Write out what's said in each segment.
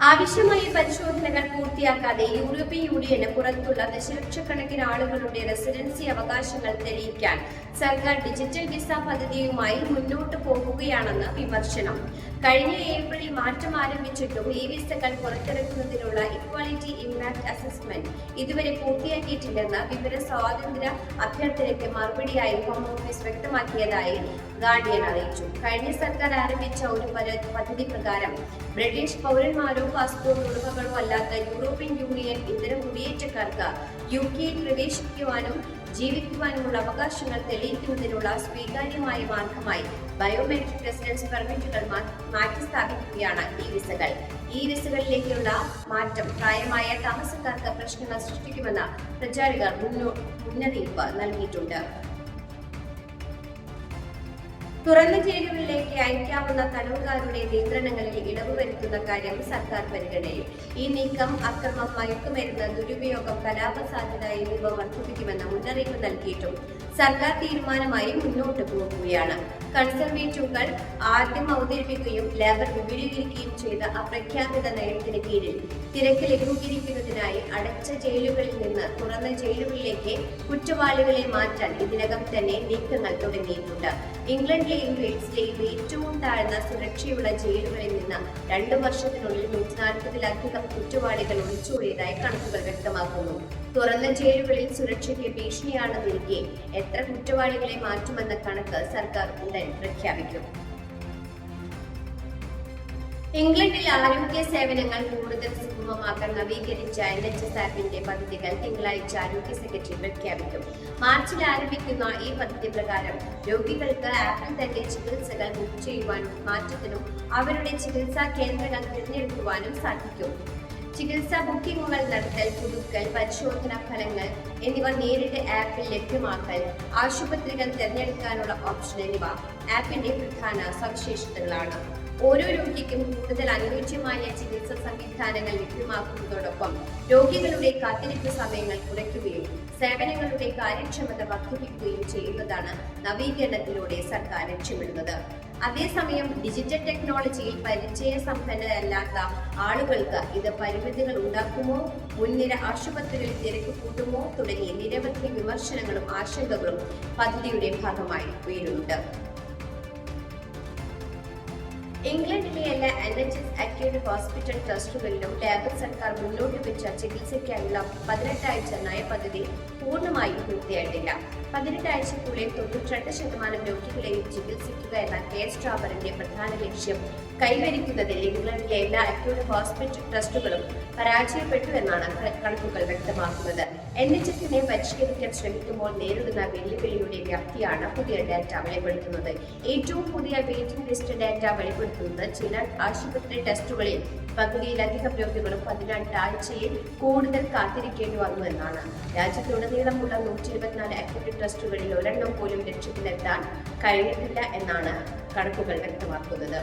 ആവശ്യമായ പരിശോധനകൾ പൂർത്തിയാക്കാതെ യൂറോപ്യൻ യൂണിയന് പുറത്തുള്ള ദശലക്ഷക്കണക്കിന് ആളുകളുടെ റെസിഡൻസി അവകാശങ്ങൾ തെളിയിക്കാൻ സർക്കാർ ഡിജിറ്റൽ വിസ പദ്ധതിയുമായി മുന്നോട്ട് പോകുകയാണെന്ന് വിമർശനം. കഴിഞ്ഞ ഏപ്രിലിൽ മാറ്റം ആരംഭിച്ചിട്ടും ഈ വിസകൾ പുറത്തിറക്കുന്നതിനുള്ള ഇക്വാളിറ്റി ഇമ്പാക്ട് അസസ്മെന്റ് ഇതുവരെ പൂർത്തിയാക്കിയിട്ടില്ലെന്ന് വിവര സ്വാതന്ത്ര്യ അഭ്യർത്ഥനയ്ക്ക് മറുപടിയായി ഹോം ഓഫീസ് വ്യക്തമാക്കിയതായി ഗാർഡിയൻ അറിയിച്ചു. കഴിഞ്ഞ സർക്കാർ ആരംഭിച്ച ഒരു പദ്ധതി പ്രകാരം ബ്രിട്ടീഷ് പൗരന്മാരോ പാസ്പോർട്ട് ഉടമകളോ അല്ലാത്ത യൂറോപ്യൻ യൂണിയൻ ഇതര കുടിയേറ്റക്കാർക്ക് യു കെയിൽ പ്രവേശിക്കുവാനും ജീവിക്കുവാനുമുള്ള അവകാശങ്ങൾ തെളിയിക്കുന്നതിനുള്ള സ്വീകാര്യമായ മാർഗമായി ബയോമെട്രിക് റെസിഡൻസ് പെർമിറ്റുകൾ മാറ്റിസ്ഥാപിക്കുകയാണ് മാറ്റി സ്ഥാപിക്കുകയാണ് ഈ വിസകൾ. ഈ വിസകളിലേക്കുള്ള മാറ്റം പ്രായമായ താമസക്കാർക്ക് പ്രശ്നങ്ങൾ സൃഷ്ടിക്കുമെന്ന് പ്രചാരകർ മുന്നോ- മുന്നറിയിപ്പ് നൽകിയിട്ടുണ്ട്. തുറന്ന ജയിലുകളിലേക്ക് അയക്കാവുന്ന തടവുകാരുടെ നിയന്ത്രണങ്ങളിൽ ഇളവ് വരുത്തുന്ന കാര്യം സർക്കാർ പരിഗണനയിൽ. ഈ നീക്കം അക്രമം മയക്കുമരുന്ന് ദുരുപയോഗം കലാപ സാധ്യത എന്നിവ വർദ്ധിപ്പിക്കുമെന്ന് മുന്നറിയിപ്പ് നൽകിയിട്ടും സർക്കാർ തീരുമാനമായി മുന്നോട്ട് പോകുകയാണ്. കൺസർവേറ്റീവുകൾ ആദ്യം അവതരിപ്പിക്കുകയും ലേബർ വിപുലീകരിക്കുകയും ചെയ്ത അപ്രഖ്യാപിത നയത്തിന് കീഴിൽ തിരക്ക് ലഘൂകരിക്കുന്നതിനായി അടച്ച ജയിലുകളിൽ നിന്ന് തുറന്ന ജയിലുകളിലേക്ക് കുറ്റവാളികളെ മാറ്റാൻ ഇതിനകം തന്നെ നീക്കങ്ങൾ തുടങ്ങിയിട്ടുണ്ട്. ഇംഗ്ലണ്ടിലെയും വെയിൽസിലെയും ഏറ്റവും താഴ്ന്ന സുരക്ഷയുള്ള ജയിലുകളിൽ നിന്ന് രണ്ടു വർഷത്തിനുള്ളിൽ നൂറ്റി നാൽപ്പതിലധികം കുറ്റവാളികൾ ഒളിച്ചോടിയതായി കണക്കുകൾ വ്യക്തമാക്കുന്നു. തുറന്ന ജയിലുകളിൽ സുരക്ഷയ്ക്ക് ഭീഷണിയാണെന്നിരിക്കെ എത്ര കുറ്റവാളികളെ മാറ്റുമെന്ന കണക്ക് സർക്കാർ ഉടൻ പ്രഖ്യാപിക്കും. ഇംഗ്ലണ്ടിൽ ആരോഗ്യ സേവനങ്ങൾ കൂടുതൽ സുഗമമാക്കാൻ നവീകരിച്ച എൻ എച്ച് എസ് ആപ്പിന്റെ പദ്ധതികൾ തിങ്കളാഴ്ച ആരോഗ്യ സെക്രട്ടറി പ്രഖ്യാപിക്കും. മാർച്ചിൽ ആരംഭിക്കുന്ന ഈ പദ്ധതി പ്രകാരം രോഗികൾക്ക് ആപ്പിൽ തന്നെ ചികിത്സകൾ ബുക്ക് ചെയ്യുവാനും മാറ്റത്തിനും അവരുടെ ചികിത്സാ കേന്ദ്രങ്ങൾ തിരഞ്ഞെടുക്കുവാനും സാധിക്കും. ചികിത്സാ ബുക്കിംഗുകൾ നടത്തൽ പുതുക്കൽ പരിശോധനാ ഫലങ്ങൾ എന്നിവ നേരിട്ട് ആപ്പിൽ ലഭ്യമാക്കൽ ആശുപത്രികൾ തിരഞ്ഞെടുക്കാനുള്ള ഓപ്ഷൻ എന്നിവ ആപ്പിന്റെ പ്രധാന സവിശേഷതകളാണ്. ഓരോ രോഗിക്കും കൂടുതൽ അനുയോജ്യമായ ചികിത്സാ സംവിധാനങ്ങൾ ലഭ്യമാക്കുന്നതോടൊപ്പം രോഗികളുടെ കാത്തിരിപ്പ് സമയങ്ങൾ കുറയ്ക്കുകയും സേവനങ്ങളുടെ കാര്യക്ഷമത വർദ്ധിപ്പിക്കുകയും ചെയ്യുന്നതാണ് നവീകരണത്തിലൂടെ സർക്കാർ ലക്ഷ്യമിടുന്നത്. അതേസമയം ഡിജിറ്റൽ ടെക്നോളജിയിൽ പരിചയസമ്പന്നരല്ലാത്ത ആളുകൾക്ക് ഇത് പരിമിതികൾ ഉണ്ടാക്കുമോ? മുൻനിര ആശുപത്രികളിൽ തിരക്ക് കൂട്ടുമോ? തുടങ്ങിയ നിരവധി വിമർശനങ്ങളും ആശങ്കകളും പദ്ധതിയുടെ ഭാഗമായി ഉയരുന്നുണ്ട്. ഇംഗ്ലണ്ടിലെ എല്ലാ N H S acute hospital ട്രസ്റ്റുകളിലും Labour സർക്കാർ മുന്നോട്ട് വെച്ച ചികിത്സയ്ക്കായുള്ള പതിനെട്ടാഴ്ച നയപദ്ധതി പൂർണമായും പൂർത്തിയായിട്ടില്ല. പതിനെട്ടാഴ്ചക്കുള്ളിൽ തൊണ്ണൂറ്റിരണ്ട് ശതമാനം രോഗികളെയും ചികിത്സിക്കുക എന്ന കെ സ്ട്രാബറിന്റെ പ്രധാന ലക്ഷ്യം കൈവരിക്കുന്നതിൽ ഇംഗ്ലണ്ടിലെ എല്ലാ അക്യൂട്ട് ഹോസ്പിറ്റൽ ട്രസ്റ്റുകളും പരാജയപ്പെട്ടു എന്നാണ് കണക്കുകൾ വ്യക്തമാക്കുന്നത്. എൻ എച്ച് എസിനെ പരിഷ്കരിക്കാൻ ശ്രമിക്കുമ്പോൾ നേരിടുന്ന വെല്ലുവിളിയുടെ വ്യാപ്തിയാണ് പുതിയ ഡാറ്റ വെളിപ്പെടുത്തുന്നത്. ഏറ്റവും പുതിയ വെയിറ്റിംഗ് ലിസ്റ്റ് ഡാറ്റ വെളിപ്പെടുത്തുന്നത് ചില ആശുപത്രി ടെസ്റ്റുകളിൽ പകുതിയിലധികം രോഗികളും പതിനെട്ടാഴ്ചയിൽ കൂടുതൽ കാത്തിരിക്കേണ്ടി വന്നു എന്നാണ്. രാജ്യത്തുടനീളമുള്ള നൂറ്റി ഇരുപത്തിനാല് അക്യൂട്ട് ട്രസ്റ്റുകളിൽ ഒരെണ്ണം പോലും ലക്ഷ്യത്തിലെത്താൻ കഴിഞ്ഞിട്ടില്ല എന്നാണ് കണക്കുകൾ വ്യക്തമാക്കുന്നത്.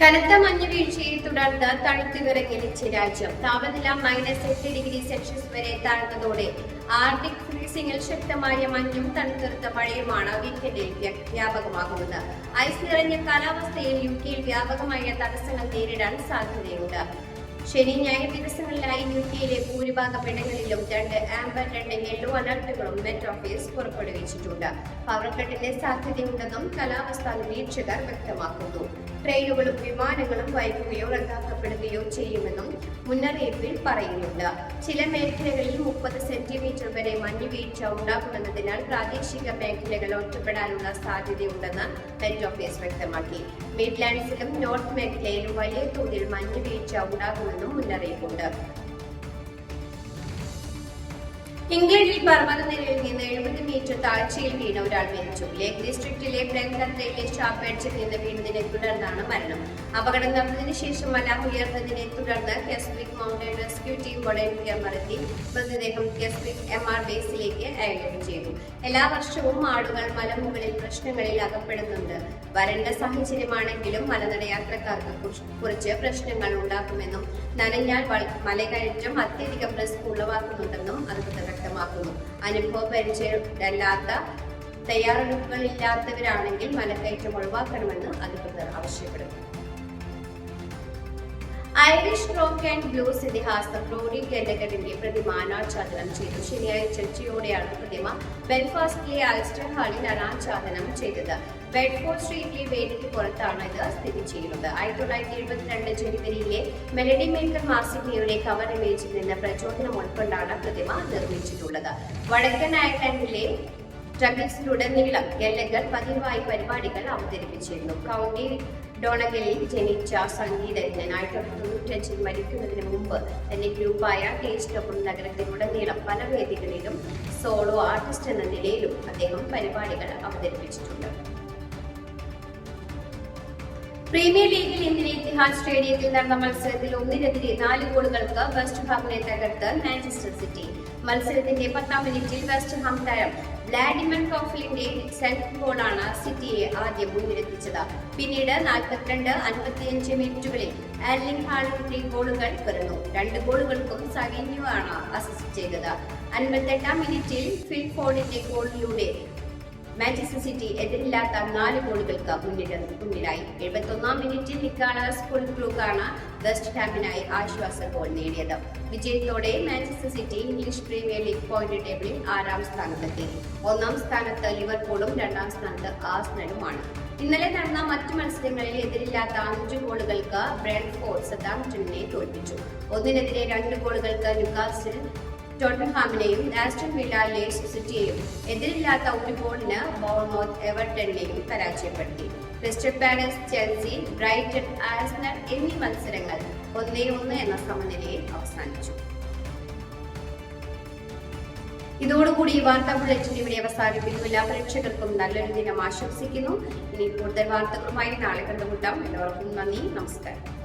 കനത്ത മഞ്ഞുവീഴ്ചയെ തുടർന്ന് തണുത്തു വിറങ്ങലിച്ച് രാജ്യം. താപനില മൈനസ് എട്ട് ഡിഗ്രി സെൽഷ്യസ് വരെ താഴ്ന്നതോടെ ആർട്ടിക് ഫ്രീസിംഗിൽ ശക്തമായ മഞ്ഞും തണുത്തെടുത്ത മഴയുമാണ് വീക്കെൻഡിൽ വ്യ- വ്യാപകമാകുന്നത്. ഐസ് നിറഞ്ഞ കാലാവസ്ഥയിൽ യു കെയിൽ വ്യാപകമായ തടസ്സങ്ങൾ നേരിടാൻ സാധ്യതയുണ്ട്. ശനി ഞായർ ദിവസങ്ങളിലായി യു കെയിലെ ഭൂരിഭാഗം ഇടങ്ങളിലും രണ്ട് ആംബർ രണ്ട് യെല്ലോ അലർട്ടുകളും മെറ്റ് ഓഫീസ് പുറപ്പെടുവിച്ചിട്ടുണ്ട്. പവർ കട്ടിന്റെ സാധ്യതയുണ്ടെന്നും കാലാവസ്ഥാ നിരീക്ഷകർ വ്യക്തമാക്കുന്നു. ട്രെയിനുകളും വിമാനങ്ങളും വൈകുകയോ റദ്ദാക്കപ്പെടുകയോ ചെയ്യുമെന്നും മുന്നറിയിപ്പിൽ പറയുന്നുണ്ട്. ചില മേഖലകളിൽ മുപ്പത് സെന്റിമീറ്റർ വരെ മഞ്ഞ് വീഴ്ച ഉണ്ടാകുമെന്നതിനാൽ പ്രാദേശിക മേഖലകൾ ഒറ്റപ്പെടാനുള്ള സാധ്യതയുണ്ടെന്ന് മെറ്റ് ഓഫീസ് വ്യക്തമാക്കി. മിഡ്ലാൻഡ്സിലും നോർത്ത് മേഖലയിലും വലിയ തോതിൽ മഞ്ഞുവീഴ്ച ഉണ്ടാകുമെന്നും മുന്നറിയിപ്പുണ്ട്. ഇംഗ്ലണ്ടിൽ പർവത നിരയിൽ നിന്ന് എഴുപത് മീറ്റർ താഴ്ചയിൽ വീണ ഒരാൾ മരിച്ചു. ലേക്ക് ഡിസ്ട്രിക്റ്റിലെ ബ്രങ്കത്രയിലെ ഷാപ്പേഡ്സിൽ നിന്ന് വീണതിനെ തുടർന്നാണ് മരണം. അപകടം നടന്നതിന് ശേഷം മല ഉയർന്നതിനെ തുടർന്ന് കെസ്ബിക് മൗണ്ടൻ റെസ്ക്യൂ ടീം വടൻകിയർമറത്തി മൃതദേഹം കെസ്ബിക് എം ആർ ബേസിലേക്ക് അയക്കുകയും ചെയ്തു. എല്ലാ വർഷവും ആളുകൾ മലമുകളിൽ പ്രശ്നങ്ങളിൽ അകപ്പെടുന്നുണ്ട്. വരണ്ട സാഹചര്യമാണെങ്കിലും മലനടയാത്രക്കാർക്ക് കുറിച്ച് കുറച്ച് പ്രശ്നങ്ങൾ ഉണ്ടാക്കുമെന്നും നനഞ്ഞാൽ മലകയറ്റം അത്യധികം റിസ്ക് ഉളവാക്കുന്നുണ്ടെന്നും അധികൃതർ വ്യക്തമാക്കുന്നു. അനുഭവ പരിചയമല്ലാത്ത തയ്യാറെടുപ്പുകളില്ലാത്തവരാണെങ്കിൽ മലക്കയറ്റം ഒഴിവാക്കണമെന്ന് അധികൃതർ ആവശ്യപ്പെടുന്നു. ഐറിഷ് റോക്ക് ആൻഡ് ബ്ലൂസ് ഇതിഹാസം ഫ്ലോറി ഗെല്ലഗഡിന്റെ പ്രതിമ അനാച്ഛാദനം ചെയ്തു. ശനിയാഴ്ച ഉച്ചയോടെയാണ് പ്രതിമ ബെൽഫാസ്റ്റിലെ അൽസ്റ്റർ ഹാളിൽ അനാച്ഛാദനം ചെയ്തത്. ബെഡ്ഫോർഡ് സ്ട്രീറ്റിലെ വേദിക്ക് പുറത്താണ് ഇത് സ്ഥിതി ചെയ്യുന്നത്. ആയിരത്തി തൊള്ളായിരത്തി എഴുപത്തിരണ്ട് ജനുവരിയിലെ മെലഡി മേക്കർ മാസികയുടെ കവർ ഇമേജിൽ നിന്ന് പ്രചോദനം ഉൾക്കൊണ്ടാണ് പ്രതിമ നിർമ്മിച്ചിട്ടുള്ളത്. വടക്കൻ അയർലൻഡിലെ ട്രബിൾസിലുടനീളം ഗല്ലഗർ പതിവായി പരിപാടികൾ അവതരിപ്പിച്ചിരുന്നു. കൗണ്ടി ഡോണഗലിൽ ജനിച്ച സംഗീതജ്ഞൻ ആയിരത്തി തൊള്ളായിരത്തി തൊണ്ണൂറ്റഞ്ചിൽ മരിക്കുന്നതിന് മുമ്പ് തന്റെ ഗ്രൂപ്പായ ടേസ്റ്റ് ഓഫ് നഗരത്തിലുടനീളം പല വേദികളിലും സോളോ ആർട്ടിസ്റ്റ് എന്ന നിലയിലും അദ്ദേഹം പരിപാടികൾ അവതരിപ്പിച്ചിട്ടുണ്ട്. പ്രീമിയർ ലീഗിൽ ഇന്ത്യൻ ഇത്തിഹാദ് സ്റ്റേഡിയത്തിൽ നടന്ന മത്സരത്തിൽ ഒന്നിനെതിരെ നാല് ഗോളുകൾക്ക് വെസ്റ്റ് ഹാമിനെ തകർത്ത് മാഞ്ചസ്റ്റർ സിറ്റി. മത്സരത്തിന്റെ പത്താം മിനിറ്റിൽ വെസ്റ്റ് ഹാം താരം വ്ലാഡിമർ കോഫിലിന്റെ സെൽഫ് ഗോളാണ് സിറ്റിയെ ആദ്യം മുന്നിലെത്തിച്ചത്. പിന്നീട് നാൽപ്പത്തിരണ്ട് അൻപത്തിയഞ്ച് മിനിറ്റുകളിൽ ആലിംഗ് ഹാളിന്റെ ഗോളുകൾ പിറന്നു. രണ്ട് ഗോളുകൾക്കും സഗന്യുവാണ് അസിസ്റ്റ് ചെയ്തത്. അൻപത്തെട്ടാം മിനിറ്റിൽ ഫിൽ ഫോണിന്റെ ഗോളിലൂടെ മാഞ്ചസ്റ്റർ സിറ്റി എതിരില്ലാത്ത നാല് ഗോളുകൾക്ക് മുന്നിൽ മുന്നിലായി. എഴുപത്തൊന്നാം മിനിറ്റിൽ നിക്കാളസ് കൊണ്ടുക്കാണ് വെസ്റ്റ് ഹാമിനായി ആശ്വാസ ഗോൾ നേടിയത്. വിജയത്തോടെ Manchester City English Premier League point ടേബിളിൽ ആറാം സ്ഥാനത്തെത്തി. ഒന്നാം സ്ഥാനത്ത് ലിവർപൂളും രണ്ടാം സ്ഥാനത്ത് ആസ്നലുമാണ് ഇന്നലെ നടന്ന മറ്റു മത്സരങ്ങളിൽ എതിരില്ലാത്ത അഞ്ച് ഗോളുകൾക്ക് ബ്രെഡ്ഫോർഡ് സതാംപ്ടണിനെ തോൽപ്പിച്ചു. ഒന്നിനെതിരെ രണ്ട് ഗോളുകൾക്ക് ന്യൂകാസിൽ ടോട്ടൻഹാമിനെയും ആസ്റ്റൺ വില്ല ലേഡ്സ് സിറ്റിയെയും എതിരില്ലാത്ത ഒരു ഗോളിന് ബോൾമോത്ത് എവർട്ടണിനെയും പരാജയപ്പെടുത്തി. Crystal Palace Chelsea Brighton Arsenal എന്നീ മത്സരങ്ങൾ ഒന്നേ ഒന്ന് എന്ന സമനിലയിൽ അവസാനിച്ചു. ഇതോടുകൂടി ഈ വാർത്താ ബുള്ളറ്റിൻ ഇവിടെ അവസാനിപ്പിക്കുന്നു. എല്ലാ പ്രേക്ഷകർക്കും നല്ലൊരു ദിനം ആശംസിക്കുന്നു. ഇനി കൂടുതൽ വാർത്തകളുമായി നാളെ കണ്ടുമുട്ടാം. എല്ലാവർക്കും നന്ദി. നമസ്കാരം.